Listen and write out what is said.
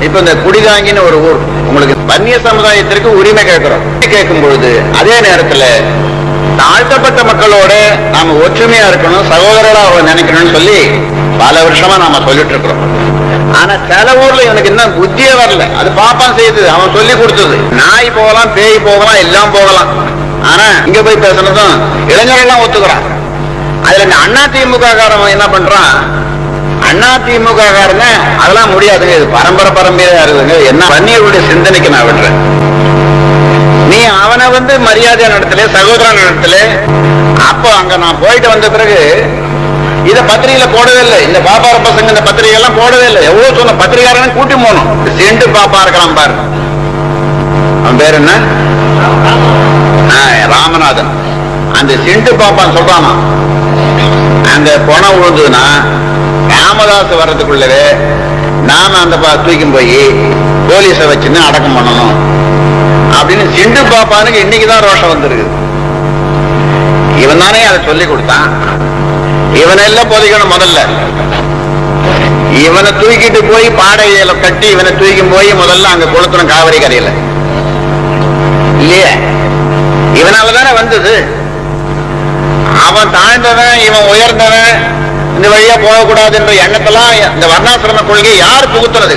இப்ப இந்த குடிதாங்கின்னு ஒரு ஊர் உங்களுக்கு வன்னிய சமுதாயத்திற்கு உரிமை கேட்கிறோம். கேட்கும் பொழுது அதே நேரத்துல தாழ்த்தப்பட்ட மக்களோட நாம ஒற்றுமையா இருக்கணும் சகோதரரா நினைக்கணும்னு சொல்லி பல வருஷமா நாம சொல்லிட்டு இருக்கிறோம் ஆனா சில ஊர்ல எனக்கு இன்னும் புத்தியே வரல. அது பாப்பான் செய்யுது அவன் சொல்லி கொடுத்தது. நாய் போகலாம் பேய் போகலாம் எல்லாம் போகலாம். ஆனா இங்க போய் பேசுனதும் இளைஞர்கள்லாம் ஒத்துக்கிறான். அதுல இந்த அண்ணா திமுக காரன் என்ன பண்றான்? அண்ணா திமுக காரங்க அதெல்லாம் முடியாதுங்க இது பரம்பரை பரம்பரையா இருக்குதுங்க. என்ன வன்னியருடைய சிந்தனைக்கு நான் விடுறேன். நீ அவனை வந்து மரியாதை நடத்தல சகோதரன் நடத்தல. அப்போ அங்க நான் போயிட்டு வந்த பிறகு இத பத்திரிகையில போடவே இல்லை. இந்த பாப்பார பசங்க இந்த பத்திரிகை எல்லாம் போடவே இல்லை. எவ்வளவு சொன்ன பத்திரிகாரன் கூட்டி போகணும் செண்டு பாப்பா இருக்கலாம் பாரு. அவன் பேர் என்ன? ராமநாதன். அந்த செண்டு பாப்பான்னு சொல்றானா. அந்த பணம் விழுந்ததுன்னா ராமதாஸ் வர்றதுக்குள்ளவே நாம அந்த ப- தூக்கின்னு போய் போலீஸை வச்சுன்னு அடக்கம் பண்ணணும். அப்படின்னு சிண்டு பாப்பானுக்கு இன்னைக்குதான் ரோஷம் வந்திருக்கு இவன் தானே அதை சொல்லி கொடுத்தான். இவனெல்லாம் பொதிக்கணும் முதல்ல. இவனை தூக்கிட்டு போய் பாடையில கட்டி இவனை தூக்கி போய் முதல்ல அங்க கொளுத்தணும் காவிரி கரையில. இல்லையே? இவனால தானே வந்தது. அவன் தாழ்ந்தவன் இவன் உயர்ந்தவன் இந்த வழியா போகக்கூடாது என்ற எண்ணத்தெல்லாம் இந்த வர்ணாசிரம கொள்கையை யார் புகுத்துறது